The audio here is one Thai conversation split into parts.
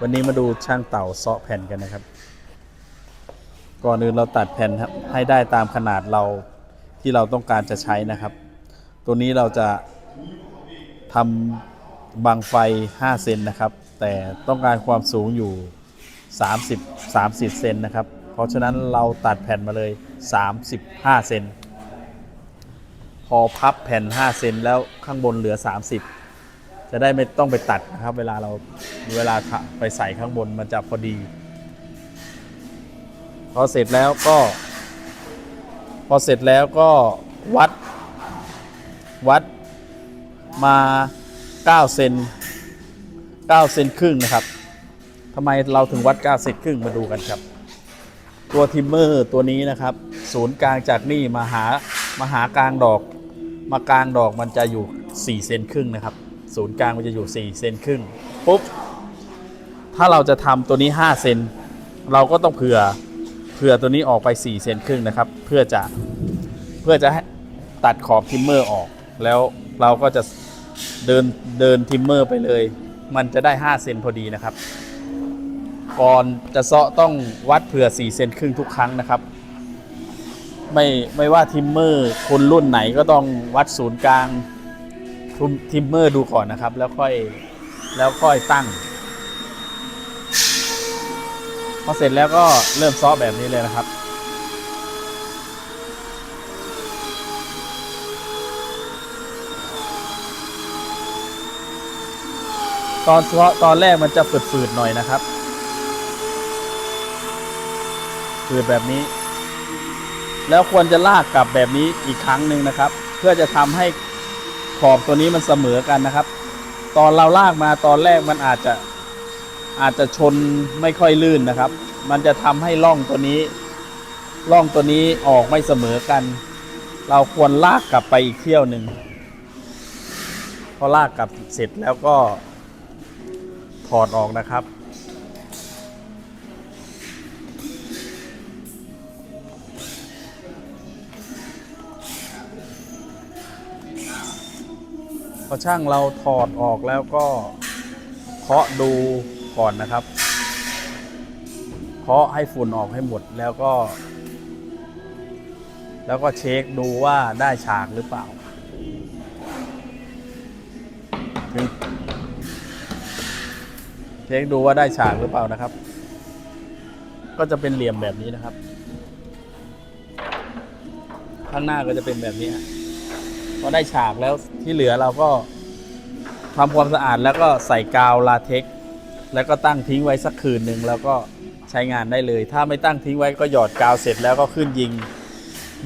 วันนี้มาดูช่างเต่าเซาะแผ่นกันนะครับ ก่อนอื่นเราตัดแผ่นครับให้ได้ตามขนาดเราที่เราต้องการจะใช้นะครับ ตัวนี้เราจะทำบังไฟ 5 เซนนะครับ แต่ต้องการความสูงอยู่ 30 30 เซนนะครับ เพราะฉะนั้นเราตัดแผ่นมาเลย 35 เซนพอพับแผ่น 5 เซนแล้วข้างบนเหลือ 30 จะได้ไม่ต้องไปตัดนะครับ เวลาเราเวลาไปใส่ข้างบนมันจะพอดี พอเสร็จแล้วก็ พอเสร็จแล้วก็วัดวัดมา9เซน9เซนครึ่งนะครับทำไมเราถึงวัด9เซนครึ่งมาดูกันครับ ตัวทิมเมอร์ตัวนี้นะครับ ศูนย์กลางจากนี่มาหามาหากลางดอก มากลางดอกมันจะอยู่4เซนครึ่งนะครับ ศูนย์กลางมันจะอยู่4เซนครึ่งปุ๊บถ้าเราจะทำตัวนี้ 5 เซนเราก็ต้องเผื่อเผื่อตัวนี้ออกไป 4 เซนครึ่งนะครับ เพื่อจะเพื่อจะตัดขอบทิมเมอร์ออก แล้วเราก็จะเดินเดินทิมเมอร์ไปเลย มันจะได้ 5 เซนพอดีนะครับ ก่อนจะเซาะต้องวัดเผื่อ 4 เซนครึ่งทุกครั้งนะครับ ไม่ไม่ว่าทิมเมอร์คนรุ่นไหนก็ต้องวัดศูนย์กลาง ทุมทิมเมอร์ดูก่อนนะครับ แล้วค่อยแล้วค่อยตั้งพอเสร็จแล้วก็เริ่มซ้อแบบนี้เลยนะครับตอนซ้อตอนแรกมันจะฝืดๆหน่อยนะครับฝืดแบบนี้ แล้วควรจะลากกลับแบบนี้อีกครั้งหนึ่งนะครับ เพื่อจะทำให้ ขอบตัวนี้มันเสมอกันนะครับ ตอนเราลากมาตอนแรกมันอาจจะอาจจะชนไม่ค่อยลื่นนะครับ มันจะทำให้ร่องตัวนี้ร่องตัวนี้ออกไม่เสมอกัน เราควรลากกลับไปอีกเที่ยวหนึ่งพอลากกลับเสร็จแล้วก็ถอดออกนะครับ พอช่างเราถอดออกแล้วก็เคาะดูก่อนนะครับ เคาะให้ฝุ่นออกให้หมดแล้วก็ แล้วก็เช็คดูว่าได้ฉากหรือเปล่า เช็คดูว่าได้ฉากหรือเปล่านะครับ ก็จะเป็นเหลี่ยมแบบนี้นะครับ ข้างหน้าก็จะเป็นแบบนี้ ฮะพอได้ฉากแล้วที่เหลือเราก็ทำความสะอาดแล้วก็ใส่กาวลาเท็กซ์แล้วก็ตั้งทิ้งไว้สักคืนหนึ่งแล้วก็ใช้งานได้เลย ถ้าไม่ตั้งทิ้งไว้ก็หยอดกาวเสร็จแล้วก็ขึ้นยิง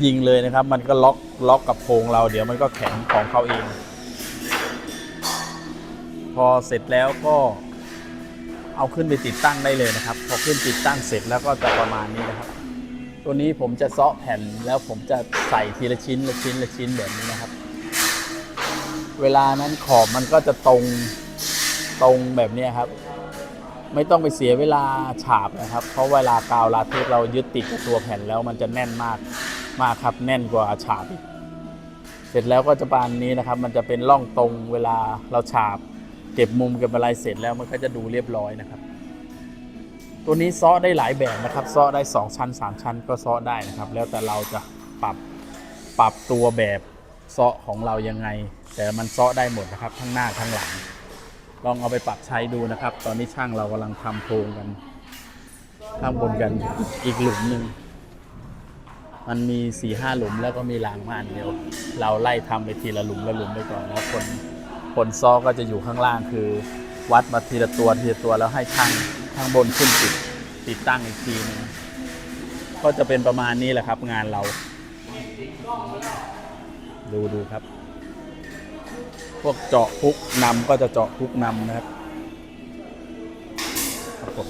ยิงเลยนะครับ มันก็ล็อกล็อกกับโพรงเรา เดี๋ยวมันก็แข็งของเขาเอง พอเสร็จแล้วก็เอาขึ้นไปติดตั้งได้เลยนะครับ พอขึ้นติดตั้งเสร็จแล้วก็จะประมาณนี้นะครับ ตัวนี้ผมจะเซาะแผ่นแล้วผมจะใส่ทีละชิ้นละชิ้นละชิ้นแบบนี้นะครับ เวลานั้นขอบมันก็จะตรงตรงแบบนี้ครับ ไม่ต้องไปเสียเวลาฉาบนะครับ เพราะเวลากาวลาเทคเรายึดติดกับตัวแผ่นแล้วมันจะแน่นมากมากครับแน่นกว่าฉาบอีกเสร็จแล้วก็จะปานนี้นะครับ มันจะเป็นร่องตรงเวลาเราฉาบ เก็บมุมเก็บอะไรเสร็จแล้วมันก็จะดูเรียบร้อยนะครับ ตัวนี้ซ้อได้หลายแบบนะครับซ้อได้ 2 ชั้น 3 ชั้นก็ซ้อได้นะครับ แล้วแต่เราจะปรับปรับตัวแบบ ซ้อของเรายังไง แต่มันซ้อได้หมดนะครับทั้งหน้าทั้งหลัง ลองเอาไปปรับใช้ดูนะครับ ตอนนี้ช่างเรากำลังทำโครงกันข้างบนกันอีกหลุมหนึ่งมันมี4ี่ห้าหลุมแล้วก็มีรางม่านเดียว เราไล่ทำไปทีละหลุมละหลุมไปก่อนแล้วคนคนซ้อก็จะอยู่ข้างล่างคือ วัดมาทีละตัวทีละตัวแล้วให้ช่างข้างบนขึ้นติดติดตั้งอีกทีหนึงก็จะเป็นประมาณนี้แหละครับงานเรา ดูดูครับ พวกเจาะพุกนำก็จะเจาะพุกนำนะครับครับผม